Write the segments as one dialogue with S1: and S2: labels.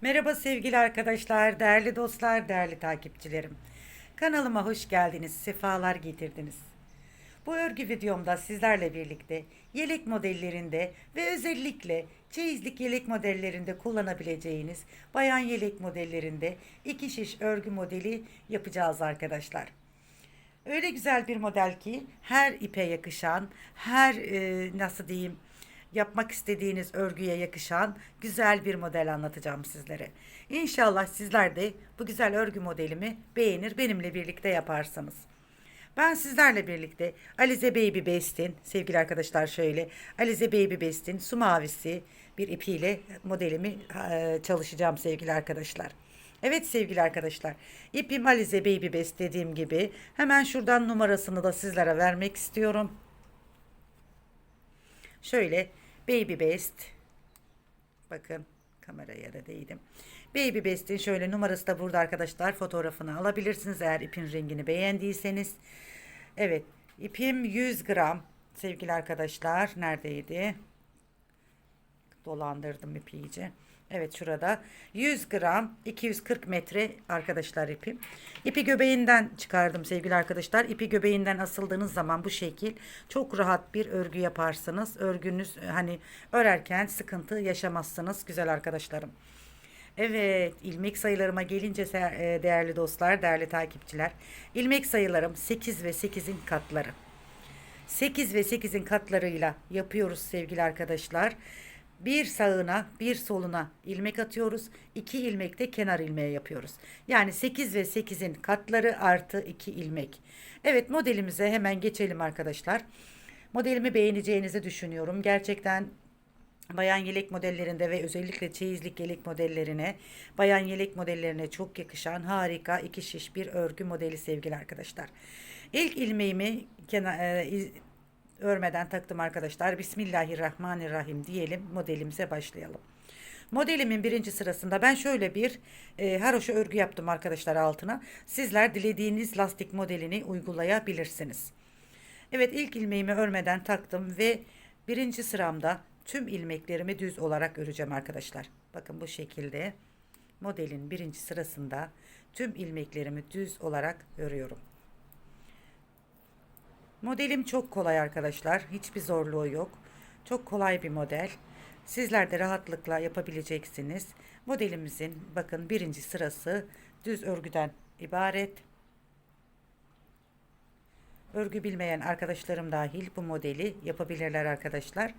S1: Merhaba sevgili arkadaşlar, değerli dostlar, değerli takipçilerim. Kanalıma hoş geldiniz, sefalar getirdiniz. Bu örgü videomda sizlerle birlikte yelek modellerinde ve özellikle çeyizlik yelek modellerinde kullanabileceğiniz bayan yelek modellerinde iki şiş örgü modeli yapacağız arkadaşlar. Öyle güzel bir model ki her ipe yakışan, her e, nasıl diyeyim yapmak istediğiniz örgüye yakışan güzel bir model anlatacağım sizlere. İnşallah sizler de bu güzel örgü modelimi beğenir, benimle birlikte yaparsınız. Ben sizlerle birlikte Alize Baby Best'in sevgili arkadaşlar şöyle Alize Baby Best'in su mavisi bir ipiyle modelimi e, çalışacağım sevgili arkadaşlar. Evet sevgili arkadaşlar ipim Alize Baby Best dediğim gibi hemen şuradan numarasını da sizlere vermek istiyorum. Şöyle Baby Best bakın kameraya da değdim. Baby Best'in şöyle numarası da burada arkadaşlar fotoğrafını alabilirsiniz eğer ipin rengini beğendiyseniz. Evet ipim 100 gram sevgili arkadaşlar neredeydi? Dolandırdım ipi iyice. Evet şurada 100 gram 240 metre arkadaşlar ipim. İpi göbeğinden çıkardım sevgili arkadaşlar. İpi göbeğinden asıldığınız zaman bu şekil çok rahat bir örgü yaparsınız. Örgünüz hani örerken sıkıntı yaşamazsınız güzel arkadaşlarım. Evet, ilmek sayılarıma gelince e, değerli dostlar, değerli takipçiler. ilmek sayılarım 8 ve 8'in katları. 8 ve 8'in katlarıyla yapıyoruz sevgili arkadaşlar. Bir sağına bir soluna ilmek atıyoruz. 2 ilmek de kenar ilmeğe yapıyoruz. Yani 8 ve 8'in katları artı 2 ilmek. Evet modelimize hemen geçelim arkadaşlar. Modelimi beğeneceğinizi düşünüyorum. Gerçekten bayan yelek modellerinde ve özellikle çeyizlik yelek modellerine, bayan yelek modellerine çok yakışan harika iki şiş bir örgü modeli sevgili arkadaşlar. İlk ilmeğimi kenar, e, örmeden taktım arkadaşlar. Bismillahirrahmanirrahim diyelim modelimize başlayalım. Modelimin birinci sırasında ben şöyle bir e, haroşa örgü yaptım arkadaşlar altına. Sizler dilediğiniz lastik modelini uygulayabilirsiniz. Evet ilk ilmeğimi örmeden taktım ve birinci sıramda tüm ilmeklerimi düz olarak öreceğim arkadaşlar. Bakın bu şekilde modelin birinci sırasında tüm ilmeklerimi düz olarak örüyorum. Modelim çok kolay arkadaşlar. Hiçbir zorluğu yok. Çok kolay bir model. Sizler de rahatlıkla yapabileceksiniz. Modelimizin bakın birinci sırası düz örgüden ibaret. Örgü bilmeyen arkadaşlarım dahil bu modeli yapabilirler arkadaşlar.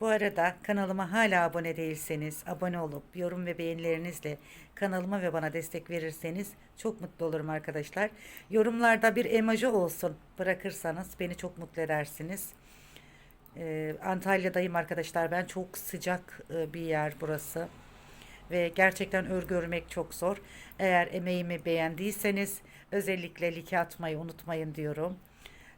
S1: Bu arada kanalıma hala abone değilseniz abone olup yorum ve beğenilerinizle kanalıma ve bana destek verirseniz çok mutlu olurum arkadaşlar. Yorumlarda bir emoji olsun bırakırsanız beni çok mutlu edersiniz. Ee, Antalya'dayım arkadaşlar ben çok sıcak e, bir yer burası ve gerçekten örgü örmek çok zor. Eğer emeğimi beğendiyseniz özellikle like atmayı unutmayın diyorum.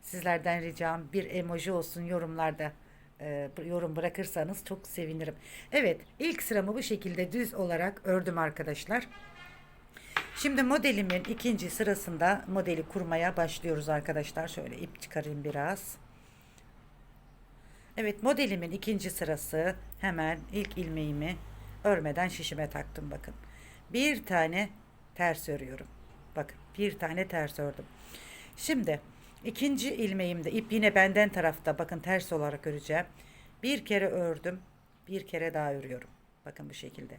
S1: Sizlerden ricam bir emoji olsun yorumlarda e, yorum bırakırsanız çok sevinirim. Evet ilk sıramı bu şekilde düz olarak ördüm arkadaşlar. Şimdi modelimin ikinci sırasında modeli kurmaya başlıyoruz arkadaşlar. Şöyle ip çıkarayım biraz. Evet modelimin ikinci sırası hemen ilk ilmeğimi örmeden şişime taktım bakın. Bir tane ters örüyorum. Bakın bir tane ters ördüm. Şimdi İkinci ilmeğimde ip yine benden tarafta bakın ters olarak öreceğim. Bir kere ördüm. Bir kere daha örüyorum. Bakın bu şekilde.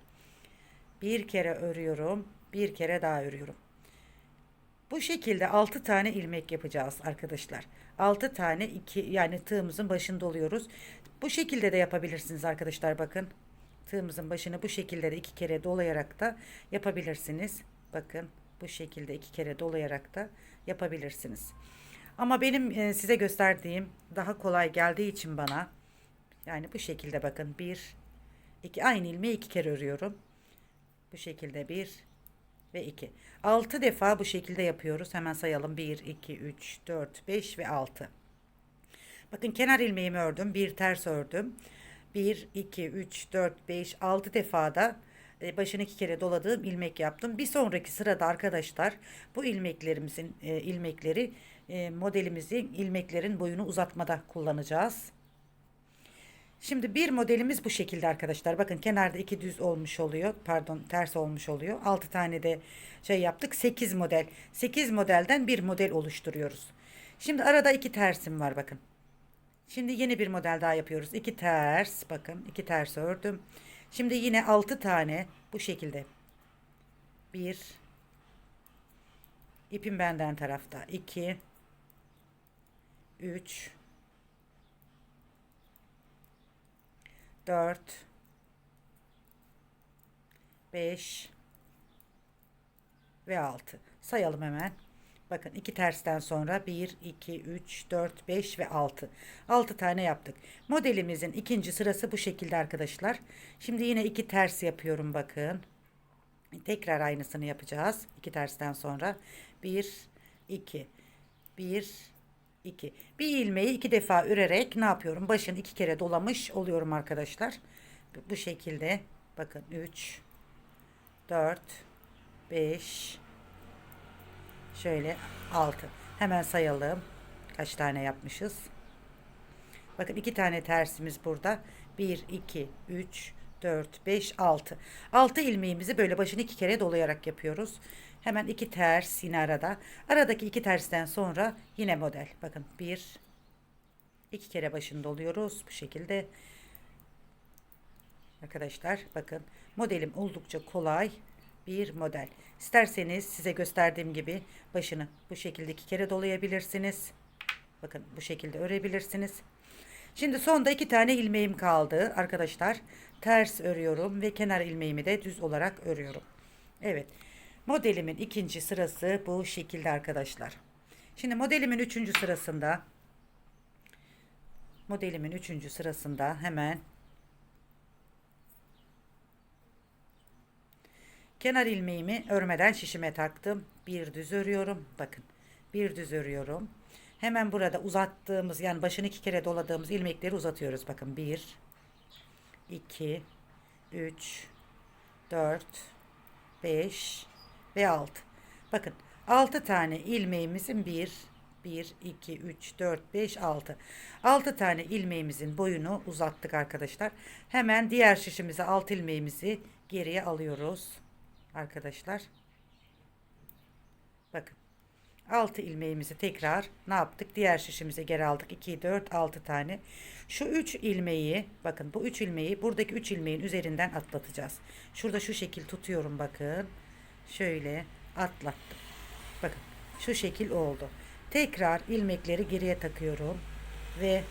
S1: Bir kere örüyorum. Bir kere daha örüyorum. Bu şekilde 6 tane ilmek yapacağız arkadaşlar. 6 tane iki yani tığımızın başında oluyoruz. Bu şekilde de yapabilirsiniz arkadaşlar bakın. Tığımızın başını bu şekilde de iki kere dolayarak da yapabilirsiniz. Bakın bu şekilde iki kere dolayarak da yapabilirsiniz. Ama benim e, size gösterdiğim daha kolay geldiği için bana yani bu şekilde bakın bir iki aynı ilmeği iki kere örüyorum. Bu şekilde bir ve iki. Altı defa bu şekilde yapıyoruz. Hemen sayalım. Bir, iki, üç, dört, beş ve altı. Bakın kenar ilmeğimi ördüm. Bir ters ördüm. Bir, iki, üç, dört, beş, altı defa da e, başını iki kere doladığım ilmek yaptım. Bir sonraki sırada arkadaşlar bu ilmeklerimizin e, ilmekleri e, modelimizi ilmeklerin boyunu uzatmada kullanacağız. Şimdi bir modelimiz bu şekilde arkadaşlar. Bakın kenarda iki düz olmuş oluyor. Pardon ters olmuş oluyor. 6 tane de şey yaptık. 8 model. 8 modelden bir model oluşturuyoruz. Şimdi arada iki tersim var bakın. Şimdi yeni bir model daha yapıyoruz. İki ters bakın. iki ters ördüm. Şimdi yine 6 tane bu şekilde. Bir. ipim benden tarafta. 2 3 4 5 ve 6. Sayalım hemen. Bakın iki tersten sonra 1, 2, 3, 4, 5 ve 6. 6 tane yaptık. Modelimizin ikinci sırası bu şekilde arkadaşlar. Şimdi yine iki ters yapıyorum bakın. Tekrar aynısını yapacağız. İki tersten sonra 1, 2, 1, 2. Bir ilmeği iki defa örerek ne yapıyorum? Başını iki kere dolamış oluyorum arkadaşlar. Bu şekilde bakın 3 4 5 şöyle 6. Hemen sayalım. Kaç tane yapmışız? Bakın iki tane tersimiz burada. 1 2 3 4 5 6. 6 ilmeğimizi böyle başını iki kere dolayarak yapıyoruz. Hemen iki ters yine arada. Aradaki iki tersten sonra yine model. Bakın bir iki kere başını doluyoruz bu şekilde. Arkadaşlar bakın modelim oldukça kolay bir model. İsterseniz size gösterdiğim gibi başını bu şekilde iki kere dolayabilirsiniz. Bakın bu şekilde örebilirsiniz. Şimdi sonda iki tane ilmeğim kaldı arkadaşlar. Ters örüyorum ve kenar ilmeğimi de düz olarak örüyorum. Evet. Modelimin ikinci sırası bu şekilde arkadaşlar. Şimdi modelimin üçüncü sırasında modelimin üçüncü sırasında hemen kenar ilmeğimi örmeden şişime taktım. Bir düz örüyorum. Bakın. Bir düz örüyorum. Hemen burada uzattığımız yani başını iki kere doladığımız ilmekleri uzatıyoruz. Bakın 1 2 3 4 5 ve 6. Bakın 6 tane ilmeğimizin 1 1 2 3 4 5 6. 6 tane ilmeğimizin boyunu uzattık arkadaşlar. Hemen diğer şişimize 6 ilmeğimizi geriye alıyoruz. Arkadaşlar. Bakın. 6 ilmeğimizi tekrar ne yaptık? Diğer şişimize geri aldık. 2, 4, 6 tane. Şu 3 ilmeği bakın bu 3 ilmeği buradaki 3 ilmeğin üzerinden atlatacağız. Şurada şu şekil tutuyorum bakın. Şöyle atlattım. Bakın şu şekil oldu. Tekrar ilmekleri geriye takıyorum ve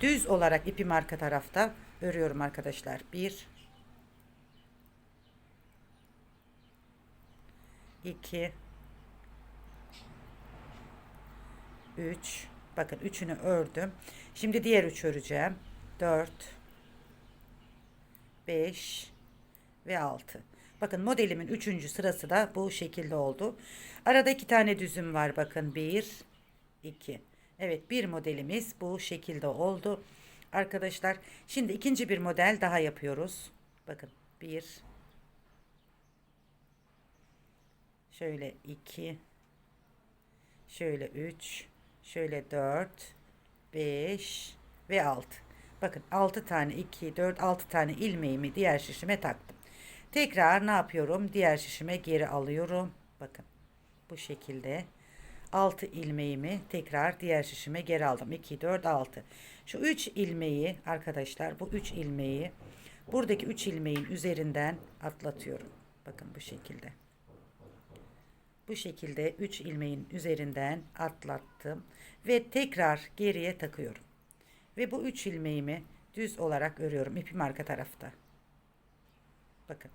S1: düz olarak ipim arka tarafta örüyorum arkadaşlar. 1 2 3 bakın üçünü ördüm. Şimdi diğer üç öreceğim. 4 5 ve 6. Bakın modelimin üçüncü sırası da bu şekilde oldu. Arada iki tane düzüm var. Bakın 1 2. Evet bir modelimiz bu şekilde oldu. Arkadaşlar şimdi ikinci bir model daha yapıyoruz. Bakın 1 şöyle 2 şöyle 3 şöyle 4 5 ve 6 bakın 6 tane 2 4 6 tane ilmeğimi diğer şişime taktım tekrar ne yapıyorum diğer şişime geri alıyorum bakın bu şekilde 6 ilmeğimi tekrar diğer şişime geri aldım 2 4 6 şu 3 ilmeği arkadaşlar bu 3 ilmeği buradaki 3 ilmeğin üzerinden atlatıyorum bakın bu şekilde bu şekilde 3 ilmeğin üzerinden atlattım ve tekrar geriye takıyorum. Ve bu 3 ilmeğimi düz olarak örüyorum. İpim arka tarafta. Bakın.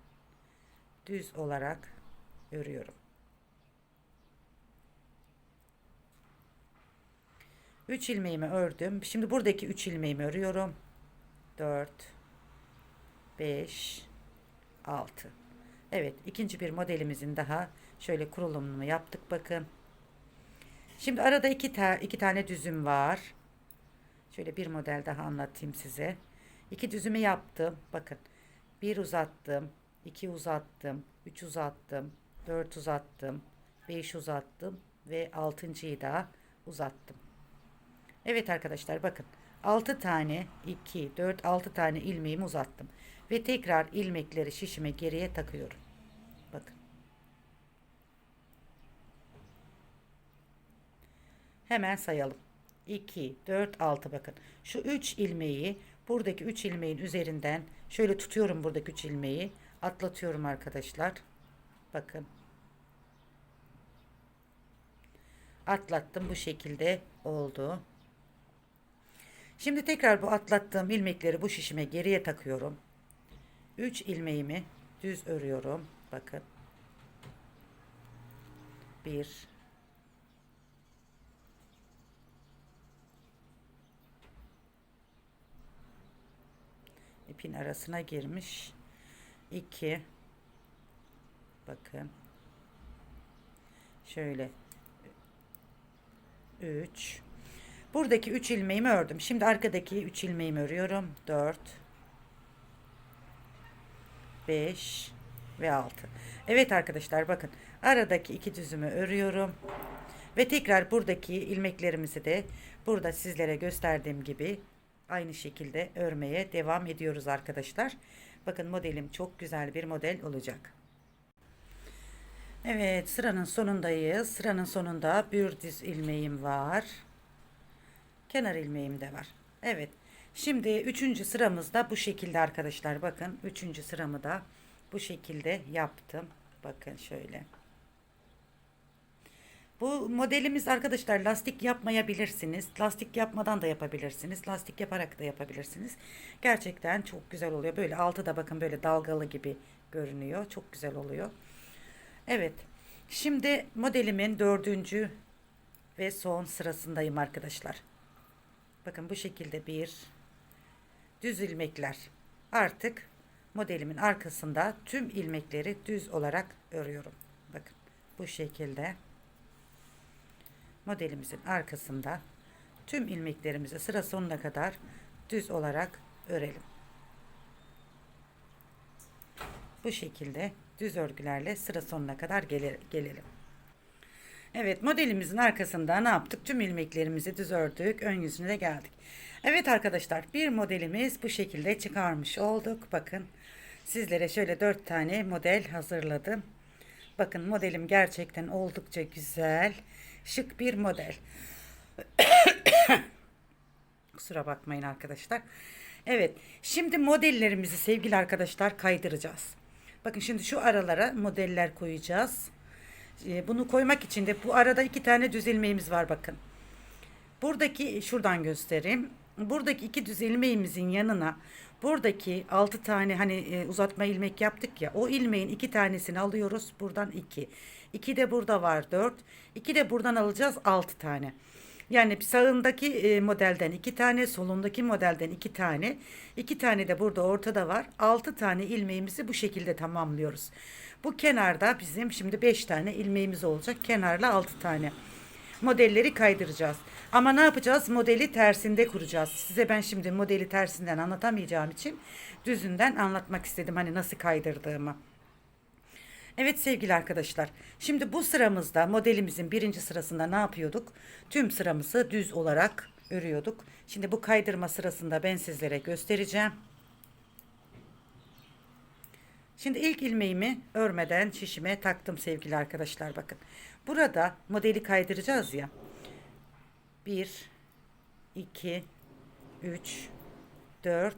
S1: Düz olarak örüyorum. 3 ilmeğimi ördüm. Şimdi buradaki 3 ilmeğimi örüyorum. 4 5 6 Evet ikinci bir modelimizin daha şöyle kurulumunu yaptık bakın. Şimdi arada iki, ta iki tane düzüm var. Şöyle bir model daha anlatayım size. İki düzümü yaptım. Bakın bir uzattım. İki uzattım. Üç uzattım. Dört uzattım. Beş uzattım. Ve altıncıyı da uzattım. Evet arkadaşlar bakın. 6 tane 2 4 6 tane ilmeğimi uzattım ve tekrar ilmekleri şişime geriye takıyorum. Bakın. Hemen sayalım. 2 4 6 bakın. Şu 3 ilmeği buradaki 3 ilmeğin üzerinden şöyle tutuyorum buradaki 3 ilmeği atlatıyorum arkadaşlar. Bakın. Atlattım bu şekilde oldu. Şimdi tekrar bu atlattığım ilmekleri bu şişime geriye takıyorum. 3 ilmeğimi düz örüyorum. Bakın. 1 ipin arasına girmiş. 2 Bakın. Şöyle 3 Buradaki 3 ilmeğimi ördüm. Şimdi arkadaki 3 ilmeğimi örüyorum. 4 5 ve 6. Evet arkadaşlar bakın aradaki iki düzümü örüyorum. Ve tekrar buradaki ilmeklerimizi de burada sizlere gösterdiğim gibi aynı şekilde örmeye devam ediyoruz arkadaşlar. Bakın modelim çok güzel bir model olacak. Evet sıranın sonundayız. Sıranın sonunda bir düz ilmeğim var. Kenar ilmeğim de var. Evet. Şimdi üçüncü sıramızda bu şekilde arkadaşlar. Bakın üçüncü sıramı da bu şekilde yaptım. Bakın şöyle. Bu modelimiz arkadaşlar lastik yapmayabilirsiniz. Lastik yapmadan da yapabilirsiniz. Lastik yaparak da yapabilirsiniz. Gerçekten çok güzel oluyor. Böyle altı da bakın böyle dalgalı gibi görünüyor. Çok güzel oluyor. Evet. Şimdi modelimin dördüncü ve son sırasındayım arkadaşlar. Bakın bu şekilde bir düz ilmekler. Artık modelimin arkasında tüm ilmekleri düz olarak örüyorum. Bakın bu şekilde modelimizin arkasında tüm ilmeklerimizi sıra sonuna kadar düz olarak örelim. Bu şekilde düz örgülerle sıra sonuna kadar gele, gelelim. Evet modelimizin arkasında ne yaptık? Tüm ilmeklerimizi düz ördük. Ön yüzüne de geldik. Evet arkadaşlar bir modelimiz bu şekilde çıkarmış olduk. Bakın sizlere şöyle dört tane model hazırladım. Bakın modelim gerçekten oldukça güzel. Şık bir model. Kusura bakmayın arkadaşlar. Evet şimdi modellerimizi sevgili arkadaşlar kaydıracağız. Bakın şimdi şu aralara modeller koyacağız. Ee, bunu koymak için de bu arada iki tane düz ilmeğimiz var bakın. Buradaki şuradan göstereyim. Buradaki iki düz ilmeğimizin yanına buradaki altı tane hani e, uzatma ilmek yaptık ya o ilmeğin iki tanesini alıyoruz. Buradan iki. İki de burada var dört. İki de buradan alacağız altı tane. Yani sağındaki e, modelden iki tane, solundaki modelden iki tane, iki tane de burada ortada var. Altı tane ilmeğimizi bu şekilde tamamlıyoruz. Bu kenarda bizim şimdi beş tane ilmeğimiz olacak. Kenarla altı tane. Modelleri kaydıracağız. Ama ne yapacağız? Modeli tersinde kuracağız. Size ben şimdi modeli tersinden anlatamayacağım için düzünden anlatmak istedim. Hani nasıl kaydırdığımı. Evet sevgili arkadaşlar. Şimdi bu sıramızda modelimizin birinci sırasında ne yapıyorduk? Tüm sıramızı düz olarak örüyorduk. Şimdi bu kaydırma sırasında ben sizlere göstereceğim. Şimdi ilk ilmeğimi örmeden şişime taktım sevgili arkadaşlar bakın. Burada modeli kaydıracağız ya. 1 2 3 4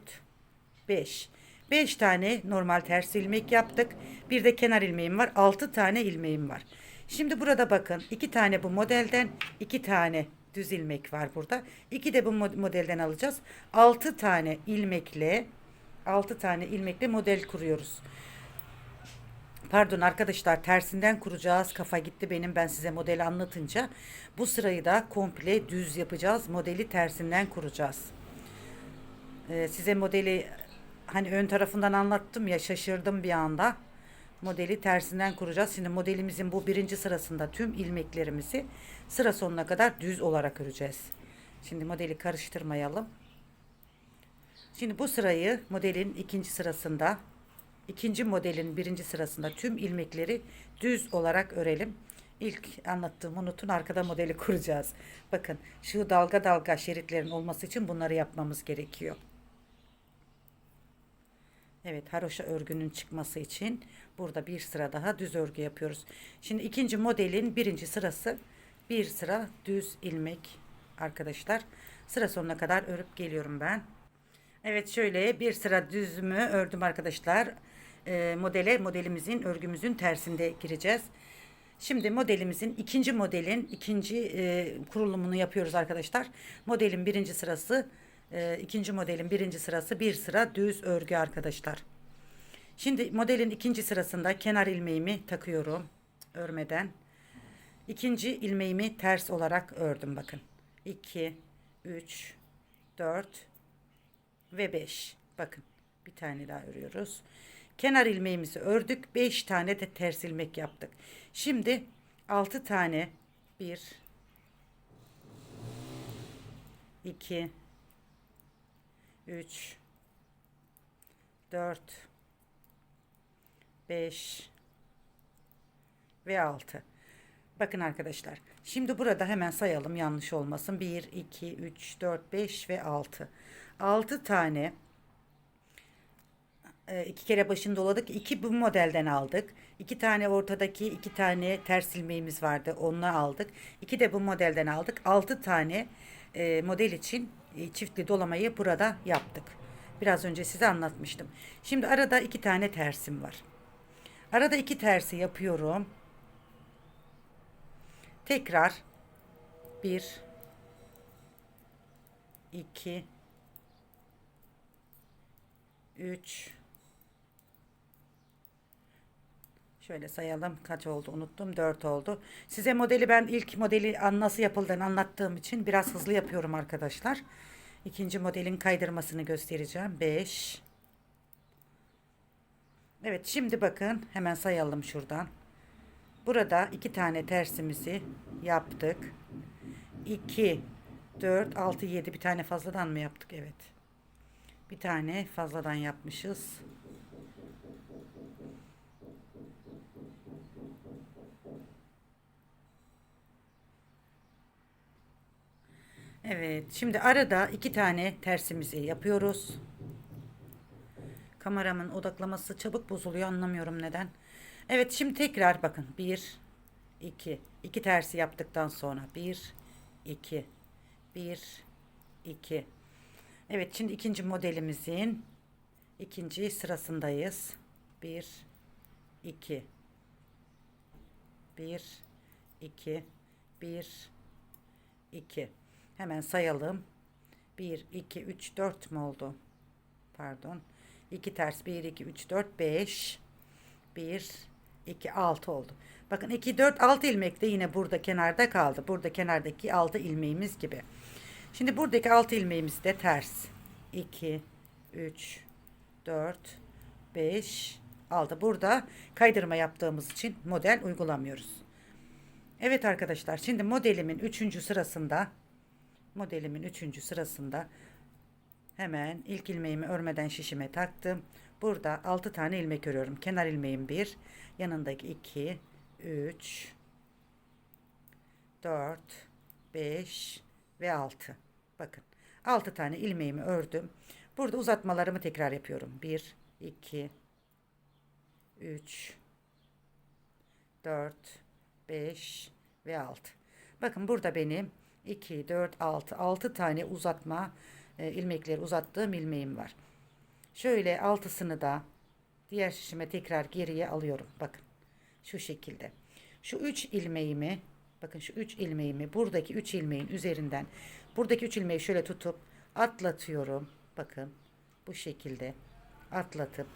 S1: 5 5 tane normal ters ilmek yaptık. Bir de kenar ilmeğim var. 6 tane ilmeğim var. Şimdi burada bakın 2 tane bu modelden 2 tane düz ilmek var burada. 2 de bu modelden alacağız. 6 tane ilmekle 6 tane ilmekle model kuruyoruz. Pardon arkadaşlar tersinden kuracağız. Kafa gitti benim ben size modeli anlatınca. Bu sırayı da komple düz yapacağız. Modeli tersinden kuracağız. Ee, size modeli hani ön tarafından anlattım ya şaşırdım bir anda. Modeli tersinden kuracağız. Şimdi modelimizin bu birinci sırasında tüm ilmeklerimizi sıra sonuna kadar düz olarak öreceğiz. Şimdi modeli karıştırmayalım. Şimdi bu sırayı modelin ikinci sırasında ikinci modelin birinci sırasında tüm ilmekleri düz olarak örelim. ilk anlattığımı unutun arkada modeli kuracağız. Bakın şu dalga dalga şeritlerin olması için bunları yapmamız gerekiyor. Evet haroşa örgünün çıkması için burada bir sıra daha düz örgü yapıyoruz. Şimdi ikinci modelin birinci sırası bir sıra düz ilmek arkadaşlar. Sıra sonuna kadar örüp geliyorum ben. Evet şöyle bir sıra düzümü ördüm arkadaşlar. Ee, modele modelimizin örgümüzün tersinde gireceğiz. Şimdi modelimizin ikinci modelin ikinci e, kurulumunu yapıyoruz arkadaşlar. Modelin birinci sırası e, ikinci modelin birinci sırası bir sıra düz örgü arkadaşlar. Şimdi modelin ikinci sırasında kenar ilmeğimi takıyorum örmeden. İkinci ilmeğimi ters olarak ördüm bakın. 2 3 4 ve 5. Bakın bir tane daha örüyoruz. Kenar ilmeğimizi ördük. 5 tane de ters ilmek yaptık. Şimdi 6 tane 1 2 3 4 5 ve 6. Bakın arkadaşlar. Şimdi burada hemen sayalım yanlış olmasın. 1, 2, 3, 4, 5 ve 6. 6 tane e, iki kere başını doladık. İki bu modelden aldık. İki tane ortadaki iki tane ters ilmeğimiz vardı. Onu aldık. İki de bu modelden aldık. Altı tane e, model için çiftli dolamayı burada yaptık. Biraz önce size anlatmıştım. Şimdi arada iki tane tersim var. Arada iki tersi yapıyorum. Tekrar bir, iki, üç, şöyle sayalım kaç oldu unuttum dört oldu. Size modeli ben ilk modeli nasıl yapıldığını anlattığım için biraz hızlı yapıyorum arkadaşlar. İkinci modelin kaydırmasını göstereceğim. Beş. Evet şimdi bakın hemen sayalım şuradan. Burada iki tane tersimizi yaptık. 2, 4, 6, 7 bir tane fazladan mı yaptık? Evet. Bir tane fazladan yapmışız. Evet. Şimdi arada iki tane tersimizi yapıyoruz. Kameramın odaklaması çabuk bozuluyor anlamıyorum neden. Evet şimdi tekrar bakın. 1 2 2 tersi yaptıktan sonra 1 2 1 2 Evet şimdi ikinci modelimizin ikinci sırasındayız. 1 2 1 2 1 2 Hemen sayalım. 1 2 3 4 mü oldu? Pardon. 2 ters 1 2 3 4 5 1 2 6 oldu. Bakın 2 4 6 ilmek de yine burada kenarda kaldı. Burada kenardaki 6 ilmeğimiz gibi. Şimdi buradaki 6 ilmeğimiz de ters. 2 3 4 5 6. Burada kaydırma yaptığımız için model uygulamıyoruz. Evet arkadaşlar şimdi modelimin 3. sırasında modelimin 3. sırasında Hemen ilk ilmeğimi örmeden şişime taktım. Burada 6 tane ilmek örüyorum. Kenar ilmeğim 1, yanındaki 2, 3, 4, 5 ve 6. Bakın 6 tane ilmeğimi ördüm. Burada uzatmalarımı tekrar yapıyorum. 1, 2, 3, 4, 5 ve 6. Bakın burada benim 2, 4, 6, 6 tane uzatma e, ilmekleri uzattığım ilmeğim var. Şöyle altısını da diğer şişime tekrar geriye alıyorum. Bakın şu şekilde. Şu 3 ilmeğimi bakın şu 3 ilmeğimi buradaki 3 ilmeğin üzerinden buradaki 3 ilmeği şöyle tutup atlatıyorum. Bakın bu şekilde atlatıp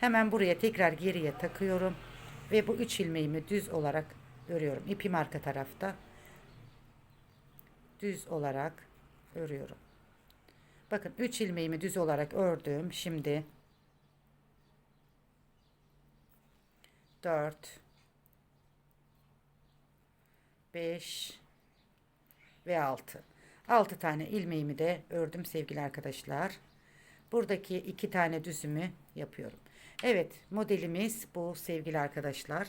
S1: hemen buraya tekrar geriye takıyorum ve bu 3 ilmeğimi düz olarak örüyorum. İpim arka tarafta düz olarak örüyorum. Bakın 3 ilmeğimi düz olarak ördüm. Şimdi 4 5 ve 6. 6 tane ilmeğimi de ördüm sevgili arkadaşlar. Buradaki iki tane düzümü yapıyorum. Evet modelimiz bu sevgili arkadaşlar.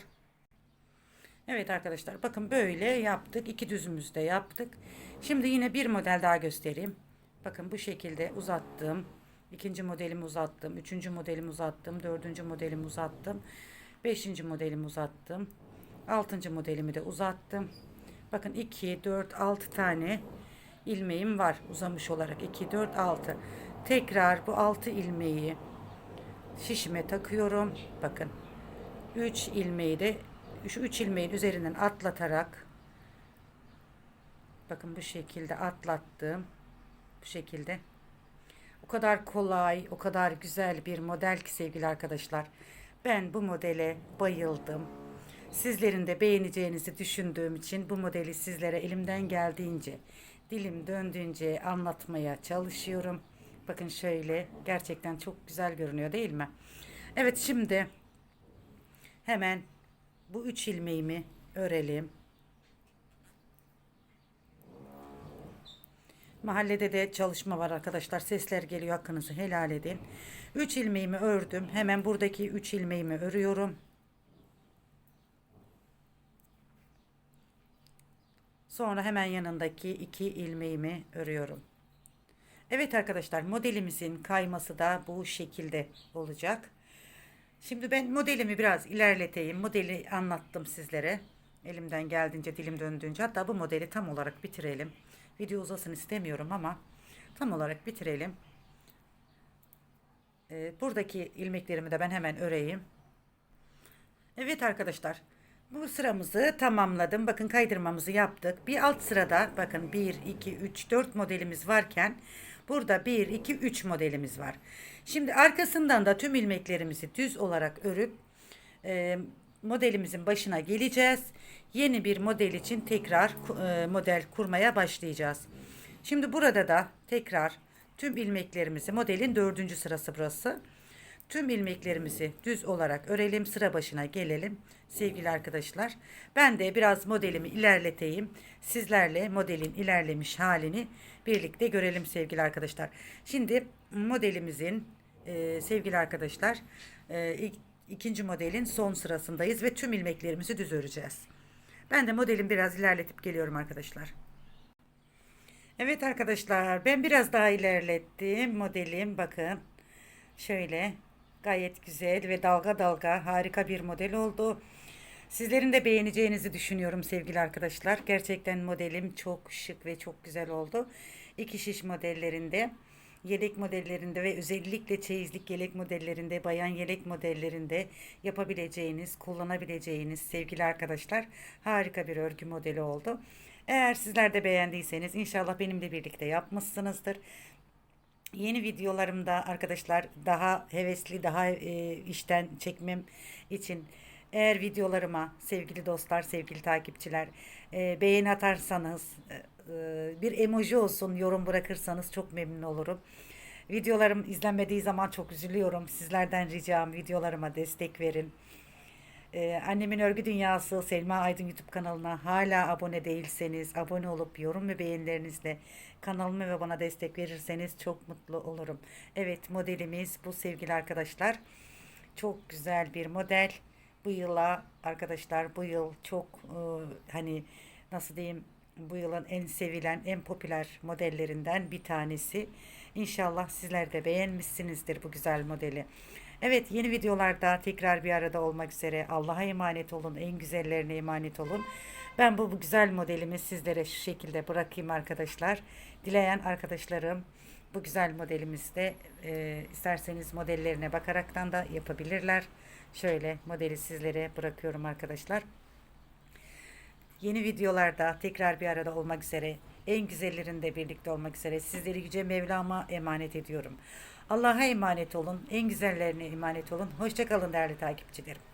S1: Evet arkadaşlar bakın böyle yaptık. iki düzümüzde yaptık. Şimdi yine bir model daha göstereyim. Bakın bu şekilde uzattım. İkinci modelimi uzattım. Üçüncü modelimi uzattım. Dördüncü modelimi uzattım. Beşinci modelimi uzattım. Altıncı modelimi de uzattım. Bakın 2, 4, 6 tane ilmeğim var uzamış olarak. 2, 4, 6. Tekrar bu 6 ilmeği şişime takıyorum. Bakın 3 ilmeği de şu 3 ilmeğin üzerinden atlatarak bakın bu şekilde atlattım. Bu şekilde. O kadar kolay, o kadar güzel bir model ki sevgili arkadaşlar. Ben bu modele bayıldım. Sizlerin de beğeneceğinizi düşündüğüm için bu modeli sizlere elimden geldiğince, dilim döndüğünce anlatmaya çalışıyorum. Bakın şöyle gerçekten çok güzel görünüyor değil mi? Evet şimdi hemen bu üç ilmeğimi örelim. Mahallede de çalışma var arkadaşlar. Sesler geliyor hakkınızı helal edin. 3 ilmeğimi ördüm. Hemen buradaki 3 ilmeğimi örüyorum. Sonra hemen yanındaki 2 ilmeğimi örüyorum. Evet arkadaşlar modelimizin kayması da bu şekilde olacak. Şimdi ben modelimi biraz ilerleteyim. Modeli anlattım sizlere. Elimden geldiğince dilim döndüğünce hatta bu modeli tam olarak bitirelim. Video uzasın istemiyorum ama tam olarak bitirelim. Ee, buradaki ilmeklerimi de ben hemen öreyim. Evet arkadaşlar. Bu sıramızı tamamladım. Bakın kaydırmamızı yaptık. Bir alt sırada bakın 1, 2, 3, 4 modelimiz varken burada 1, 2, 3 modelimiz var. Şimdi arkasından da tüm ilmeklerimizi düz olarak örüp e, modelimizin başına geleceğiz. Yeni bir model için tekrar e, model kurmaya başlayacağız. Şimdi burada da tekrar tüm ilmeklerimizi modelin dördüncü sırası burası. Tüm ilmeklerimizi düz olarak örelim. Sıra başına gelelim sevgili arkadaşlar. Ben de biraz modelimi ilerleteyim. Sizlerle modelin ilerlemiş halini birlikte görelim sevgili arkadaşlar. Şimdi modelimizin e, sevgili arkadaşlar e, ilk, ikinci modelin son sırasındayız ve tüm ilmeklerimizi düz öreceğiz. Ben de modelimi biraz ilerletip geliyorum arkadaşlar. Evet arkadaşlar ben biraz daha ilerlettim modelim bakın şöyle gayet güzel ve dalga dalga harika bir model oldu. Sizlerin de beğeneceğinizi düşünüyorum sevgili arkadaşlar. Gerçekten modelim çok şık ve çok güzel oldu. İki şiş modellerinde, yelek modellerinde ve özellikle çeyizlik yelek modellerinde, bayan yelek modellerinde yapabileceğiniz, kullanabileceğiniz sevgili arkadaşlar harika bir örgü modeli oldu. Eğer sizler de beğendiyseniz inşallah benimle birlikte yapmışsınızdır. Yeni videolarımda arkadaşlar daha hevesli, daha e, işten çekmem için eğer videolarıma sevgili dostlar, sevgili takipçiler e, beğeni atarsanız, e, e, bir emoji olsun, yorum bırakırsanız çok memnun olurum. Videolarım izlenmediği zaman çok üzülüyorum. Sizlerden ricam videolarıma destek verin. Ee, Annemin Örgü Dünyası Selma Aydın YouTube kanalına hala abone değilseniz abone olup yorum ve beğenilerinizle kanalıma ve bana destek verirseniz çok mutlu olurum. Evet modelimiz bu sevgili arkadaşlar. Çok güzel bir model. Bu yıla arkadaşlar bu yıl çok e, hani nasıl diyeyim bu yılın en sevilen en popüler modellerinden bir tanesi. İnşallah sizler de beğenmişsinizdir bu güzel modeli. Evet yeni videolarda tekrar bir arada olmak üzere Allah'a emanet olun. En güzellerine emanet olun. Ben bu, bu güzel modelimi sizlere şu şekilde bırakayım arkadaşlar. Dileyen arkadaşlarım bu güzel modelimizde e, isterseniz modellerine bakaraktan da yapabilirler. Şöyle modeli sizlere bırakıyorum arkadaşlar. Yeni videolarda tekrar bir arada olmak üzere en güzellerinde birlikte olmak üzere sizleri Yüce Mevlam'a emanet ediyorum. Allah'a emanet olun. En güzellerine emanet olun. Hoşçakalın değerli takipçilerim.